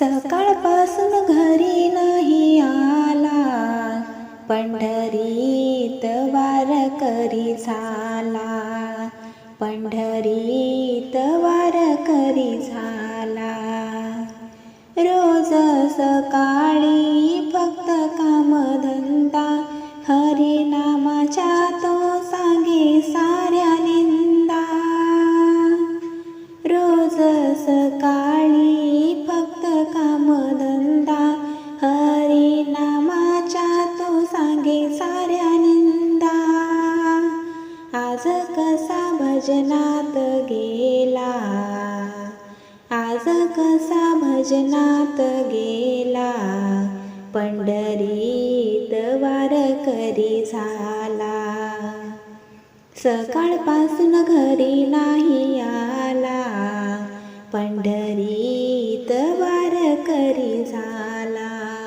सकाळपासून घरी नाही आला. पंढरीत वारकरी झाला. पंढरीत वारकरी झाला. रोज सकाळी फक्त कामधंदा हरिनामाच्या तो सांगे साऱ्या निंदा. रोज सकाळी आज कसा भजनात गेला. आज कसा भजनात गेला. पंढरीत वारकरी झाला. सकाळपासून घरी नाही आला. पंढरीत वारकरी झाला.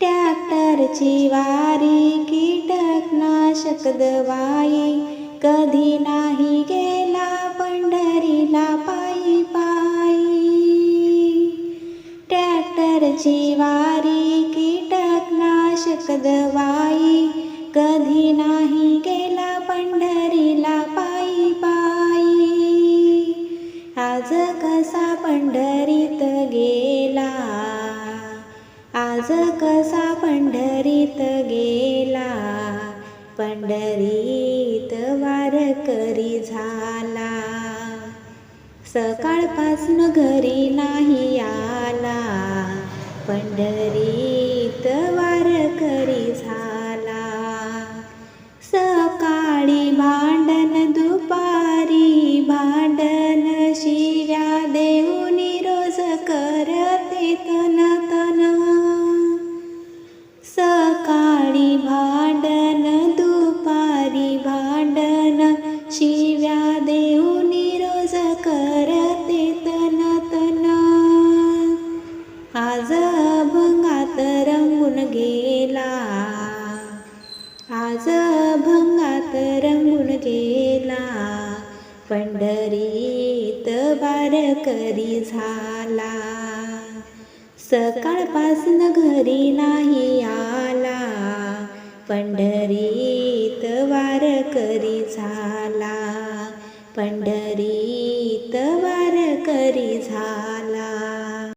ट्रॅक्टरची वारी कीट शकदवाई. कधी नाही गेला पंढरीला पायी पायी. ट्रॅक्टरची वारी कीटकनाशक दवाई. कधी नाही गेला पंढरीला पायी पायी. आज कसा पंढरीत गेला? आज कसा पंढरीत गेला? पंढरीत वारकरी झाला. सकाळपासून घरी नाही आला. पंढरीत वारकरी झाला. सकाळी भांडण दुपारी भांडण शिव्या देऊन रोज करते तन शिव्या देऊनी रोज करते तन तन. आज अभंगात रंगून गेला. आज अभंगात रंगून गेला. पंढरीत बारकरी झाला. सकाळपासून घरी नाही आला. पंढरी पंढरी पंढरीत वारकरी झा